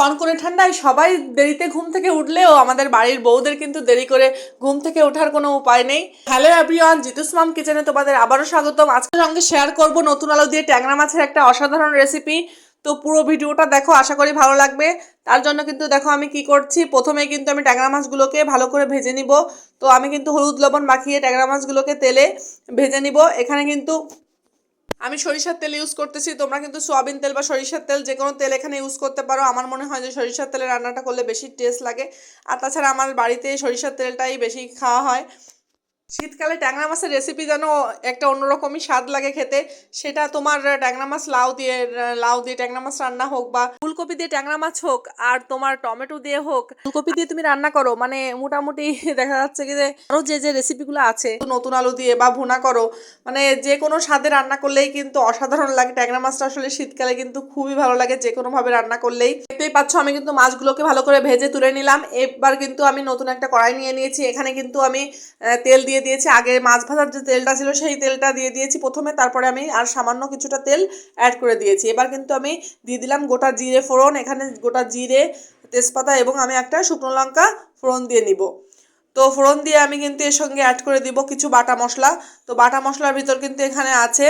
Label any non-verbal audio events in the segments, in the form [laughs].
কনকনে ঠান্ডায় সবাই দেরিতে ঘুম থেকে উঠলেও আমাদের বাড়ির বউদের কিন্তু দেরি করে ঘুম থেকে ওঠার কোনো উপায় নেই। হ্যালো এভরিওয়ান জিতুস মাম কিচেনে তোমাদের আবারও স্বাগতম। আজকের সঙ্গে শেয়ার করব নতুন আলু দিয়ে ট্যাংরা মাছের একটা অসাধারণ রেসিপি তো পুরো ভিডিওটা দেখো, আশা করি ভালো লাগবে। তার জন্য কিন্তু দেখো আমি কি করছি প্রথমে কিন্তু আমি ট্যাংরা মাছগুলোকে ভালো করে ভেজে নিব। তো আমি কিন্তু হলুদ লবণ মাখিয়ে ট্যাংরা মাছগুলোকে তেলে ভেজে নিব। এখানে কিন্তু আমি সরিষার তেল ইউজ করতেছি, তোমরা কিন্তু সোয়াবিন তেল বা সরিষার তেল যে কোনো তেল এখানে ইউজ করতে পারো। আমার মনে হয় যে সরিষার তেলে রান্নাটা করলে বেশি টেস্ট লাগে। আর তাছাড়া আমার বাড়িতে সরিষার তেলটাই বেশি খাওয়া হয়। শীতকালে ট্যাংরা মাছের রেসিপি যেন একটা অন্যরকমই স্বাদ লাগে খেতে, সেটা তোমার ট্যাংরা মাছ লাউ দিয়ে লাউ দিয়ে ট্যাংরা মাছ রান্না হোক বা ফুলকপি দিয়ে ট্যাংরা মাছ হোক আর তোমার টমেটো দিয়ে হোক, ফুলকপি দিয়ে তুমি রান্না করো মানে মোটামুটি [laughs] দেখা যাচ্ছে কি যে আরও যে যে রেসিপিগুলো আছে, নতুন আলু দিয়ে বা ভুনা করো মানে যে কোনো স্বাদে রান্না করলেই কিন্তু অসাধারণ লাগে। ট্যাংরা মাছটা আসলে শীতকালে কিন্তু খুবই ভালো লাগে যে কোনোভাবে রান্না করলেই। দেখতেই পাচ্ছ আমি কিন্তু মাছগুলোকে ভালো করে ভেজে তুলে নিলাম। এবার কিন্তু আমি নতুন একটা কড়াই নিয়ে নিয়েছি। এখানে কিন্তু আমি তেল দিয়ে দিয়েছি। আগে মাছ ভাজার যে তেলটা ছিল সেই তেলটা দিয়ে দিয়েছি প্রথমে, তারপরে আমি আর সামান্য কিছুটা তেল অ্যাড করে দিয়েছি। এবার কিন্তু আমি দিয়ে দিলাম গোটা জিরে ফোড়ন। এখানে গোটা জিরে, তেজপাতা এবং আমি একটা শুকনো লঙ্কা ফোড়ন দিয়ে নিব। তো ফোড়ন দিয়ে আমি কিন্তু এর সঙ্গে অ্যাড করে দিব কিছু বাটা মশলা। তো বাটা মশলার ভিতর কিন্তু এখানে আছে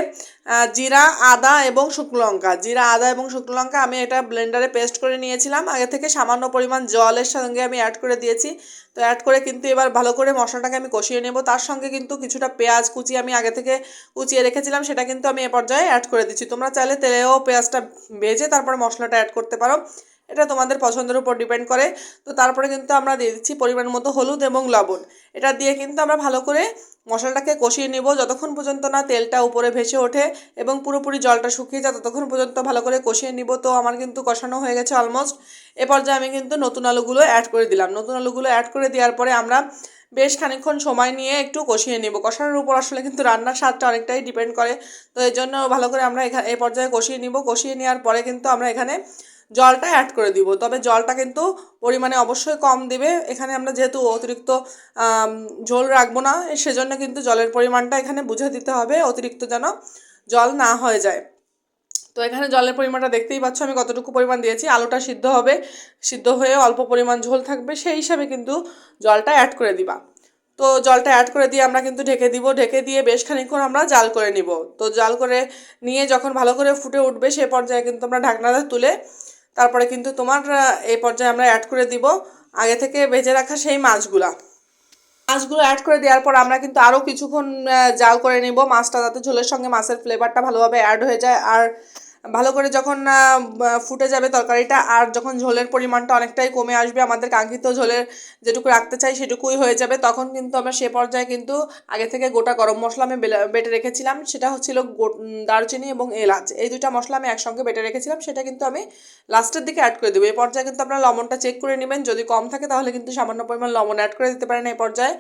জিরা, আদা এবং শুকনো লঙ্কা। জিরা, আদা এবং শুকনো লঙ্কা আমি এটা ব্লেন্ডারে পেস্ট করে নিয়েছিলাম। আগে থেকে সামান্য পরিমাণ জলের সঙ্গে আমি অ্যাড করে দিয়েছি। তো অ্যাড করে কিন্তু এবার ভালো করে মশলাটাকে আমি কষিয়ে নেব। তার সঙ্গে কিন্তু কিছুটা পেঁয়াজ কুচি আমি আগে থেকে কুচিয়ে রেখেছিলাম, সেটা কিন্তু আমি এ পর্যায়ে অ্যাড করে দিচ্ছি। তোমরা চাইলে তেলেও পেঁয়াজটা ভেজে তারপরে মশলাটা অ্যাড করতে পারো। এটা তোমাদের পছন্দের উপর ডিপেন্ড করে। তো তারপরে কিন্তু আমরা দিয়ে দিচ্ছি পরিমাণ মতো হলুদ এবং লবণ। এটা দিয়ে কিন্তু আমরা ভালো করে মশলাটাকে কষিয়ে নিব। যতক্ষণ পর্যন্ত না তেলটা উপরে ভেসে ওঠে এবং পুরোপুরি জলটা শুকিয়ে যায়, ততক্ষণ পর্যন্ত ভালো করে কষিয়ে নিব। তো আমার কিন্তু কষানো হয়ে গেছে অলমোস্ট এ পর্যায়ে আমি কিন্তু নতুন আলুগুলো অ্যাড করে দিলাম। নতুন আলুগুলো অ্যাড করে দেওয়ার পরে আমরা বেশ খানিকক্ষণ সময় নিয়ে একটু কষিয়ে নেব। কষানোর উপর আসলে কিন্তু রান্নার স্বাদটা অনেকটাই ডিপেন্ড করে। তো এই জন্য ভালো করে আমরা এখানে এই পর্যায়ে কষিয়ে নিব। কষিয়ে নেওয়ার পরে কিন্তু আমরা এখানে জলটা অ্যাড করে দিব। তবে জলটা কিন্তু পরিমাণে অবশ্যই কম দিবে। এখানে আমরা যেহেতু অতিরিক্ত ঝোল রাখব না, সেজন্য কিন্তু জলের পরিমাণটা এখানে বুঝে দিতে হবে, অতিরিক্ত যেন জল না হয়ে যায়। তো এখানে জলের পরিমাণটা দেখতেই পাচ্ছ, আমি কতটুকু পরিমাণ দিয়েছি। আলুটা সিদ্ধ হবে, সিদ্ধ হয়ে অল্প পরিমাণ ঝোল থাকবে, সেই হিসাবে কিন্তু জলটা অ্যাড করে দিবা। তো জলটা অ্যাড করে দিয়ে আমরা কিন্তু ঢেকে দিব। ঢেকে দিয়ে বেশ খানিক্ষণ আমরা জাল করে নিব। তো জাল করে নিয়ে যখন ভালো করে ফুটে উঠবে, সে পর্যায়ে কিন্তু আমরা ঢাকনাটা তুলে তারপরে কিন্তু তোমার এই পর্যায়ে আমরা অ্যাড করে দিব। আগে থেকে ভেজে রাখা সেই মাছগুলা। মাছগুলো অ্যাড করে দেওয়ার পর আমরা কিন্তু আরও কিছুক্ষণ জাল করে নেব। মাছটা যাতে ঝোলের সঙ্গে মাছের ফ্লেভারটা ভালোভাবে অ্যাড হয়ে যায়। আর ভালো করে যখন ফুটে যাবে তরকারিটা, আর যখন ঝোলের পরিমাণটা অনেকটাই কমে আসবে, আমাদের কাঙ্ক্ষিত ঝোলের যেটুকু রাখতে চাই সেটুকুই হয়ে যাবে, তখন কিন্তু আমরা সে পর্যায়ে কিন্তু আগে থেকে গোটা গরম মশলা আমি বেটে রেখেছিলাম, সেটা হচ্ছিল দারচিনি এবং এলাচ। এই দুটা মশলা আমি একসঙ্গে বেটে রেখেছিলাম, সেটা কিন্তু আমি লাস্টের দিকে অ্যাড করে দেবো। এই পর্যায়ে কিন্তু আপনারা লবণটা চেক করে নেবেন, যদি কম থাকে তাহলে কিন্তু সামান্য পরিমাণ লবণ অ্যাড করে দিতে পারেন এই পর্যায়ে।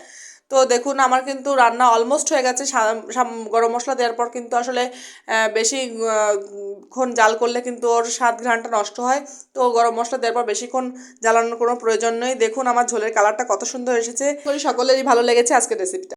তো দেখুন, আমার কিন্তু রান্না অলমোস্ট হয়ে গেছে। গরম মশলা দেওয়ার পর কিন্তু আসলে বেশি ক্ষণ জাল করলে কিন্তু ওর স্বাদ ঘ্রাণটা নষ্ট হয়। তো গরম মশলা দেওয়ার পর বেশিক্ষণ জ্বালানোর কোনো প্রয়োজন নেই। দেখুন, আমার ঝোলের কালারটা কত সুন্দর এসেছে। সকলেরই ভালো লেগেছে আজকের রেসিপিটা